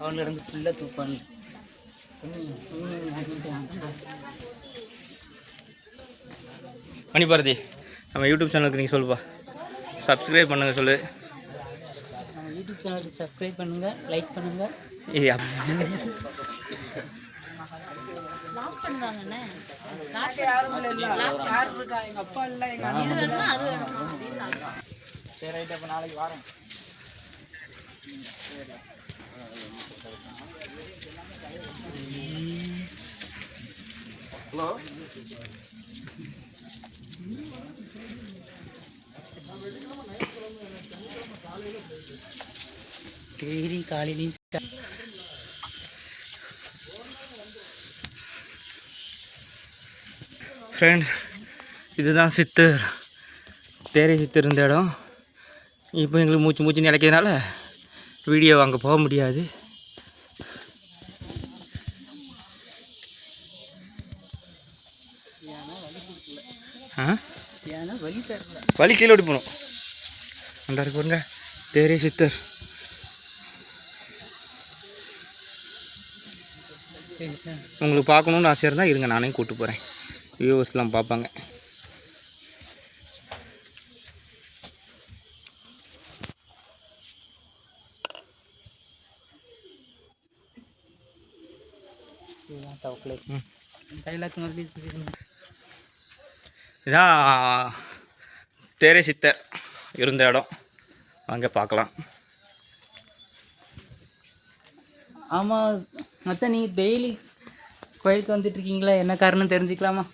அவன்ல இருந்து ஃபுல்லாக தூப்பான் மணிபாரதி நம்ம யூடியூப் சேனலுக்கு நீங்கள் சொல்லுப்பா. சப்ஸ்கிரைப் பண்ணுங்க சொல்லு. யூடியூப் சேனலுக்கு சப்ஸ்கிரைப் பண்ணுங்க லைக் பண்ணுங்க. ஏய் அப்படி லாக் பண்ணுவாங்கண்ணே. லாக் இது வேணுமா? அது வேணுமா? அப்படின்னு சரி ரைட் அப்போ நாளைக்கு வரேன். டெய்லி காலையிலையும் ஃப்ரெண்ட்ஸ் இதுதான் சித்தர். தேரை சித்தர் இருந்த இடம். இப்போ எங்களுக்கு மூச்சு மூச்சு நினைக்கிறதுனால வீடியோ அங்கே போக முடியாது. வழி வலி கீழே ஓடி போகணும். அந்த இருக்கு பாருங்க. தேரே சித்தர். உங்களுக்கு பார்க்கணுன்னு ஆசையாக இருந்தால் இருங்க நானே கூப்பிட்டு போகிறேன் வியூவர்ஸ்லாம் பார்ப்பாங்க. இதான் தேரே சித்தர் இருந்த இடம். வாங்க பார்க்கலாம். ஆமாம் மச்சான் நீங்கள் டெய்லி கோயிலுக்கு வந்துட்டு இருக்கீங்களா என்ன காரணம் தெரிஞ்சுக்கலாமா?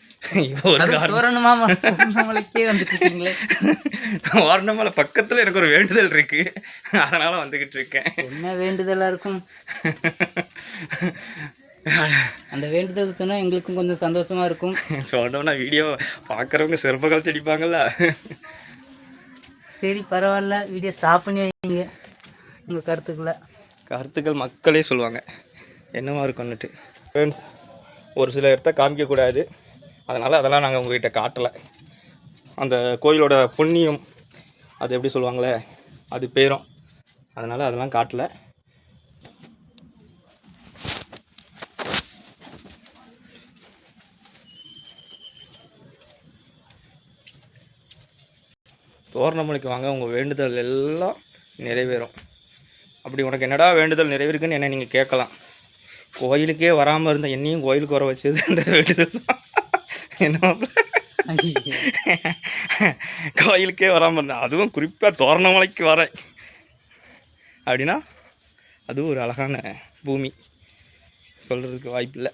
தோரணமாமா? நம்மளுக்கே வந்துட்டு இருக்கீங்களே வாரணமலை பக்கத்தில் எனக்கு ஒரு வேண்டுதல் இருக்குது அதனால் வந்துக்கிட்டு இருக்கேன். என்ன வேண்டுதலாக இருக்கும்? அந்த வேண்டுதல் சொன்னால் எங்களுக்கும் கொஞ்சம் சந்தோஷமா இருக்கும். சொன்னோம்னா வீடியோ பார்க்குறவங்க செருப்ப கழிச்சு அடிப்பாங்கல்ல. சரி பரவாயில்ல. வீடியோ ஸ்டாப் பண்ணி வைங்க உங்கள் கருத்துக்களை. கருத்துக்கள் மக்களே சொல்லுவாங்க. என்னவா இருக்கும்னுட்டு ஃப்ரெண்ட்ஸ் ஒரு சில இடத்த காமிக்கக்கூடாது அதனால் அதெல்லாம் நாங்கள் உங்ககிட்ட காட்டலை. அந்த கோயிலோட புண்ணியம் அது எப்படி சொல்லுவாங்களே? அது பேரும். அதனால் அதெல்லாம் காட்டலை. தோரணமலைக்கு வாங்க. உங்கள் வேண்டுதல் எல்லாம் நிறைவேறும். அப்படி உனக்கு என்னடா வேண்டுதல் நிறைவேறுக்குன்னு என்ன நீங்கள் கேட்கலாம். கோயிலுக்கே வராமல் இருந்த என்னையும் கோயிலுக்கு வர வச்சது அந்த வேண்டுதல் தான். என்ன கோயிலுக்கே வராமல் இருந்தேன் அதுவும் குறிப்பாக தோரணமலைக்கு வரேன். அப்படின்னா அதுவும் ஒரு அழகான பூமி. சொல்கிறதுக்கு வாய்ப்பில்லை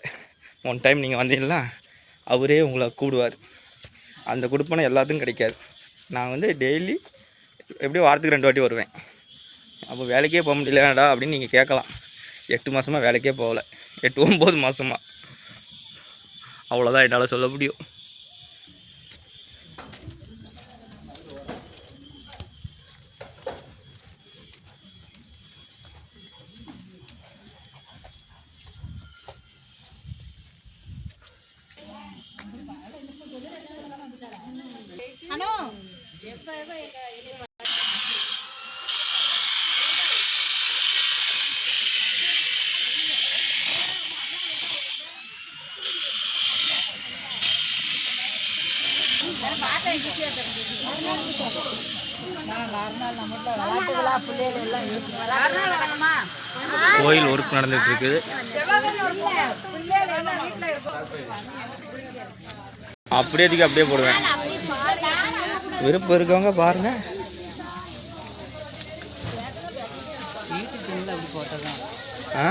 ஒன் டைம் நீங்கள் வந்தீங்கன்னா அவரே உங்களை கூடுவார். அந்த கொடுப்பனை எல்லாத்துக்கும் கிடைக்காது. நான் வந்து டெய்லி எப்படியும் வாரத்துக்கு ரெண்டு வாட்டி வருவேன். அப்போ வேலைக்கே போக முடியலடா அப்படின்னு நீங்கள் கேட்கலாம். எட்டு மாதமாக வேலைக்கே போகலை. எட்டு ஒம்பது மாதமா அவ்வளோதான் என்னால் சொல்ல முடியும். கோயில் ஒர்க் நடந்துட்டு இருக்குது அப்படியே அப்படியே போடுவேன். விருப்பம் இருக்கவங்க பாருங்க. யூடியூப் சேனலில் அப்படி தான் ஆ?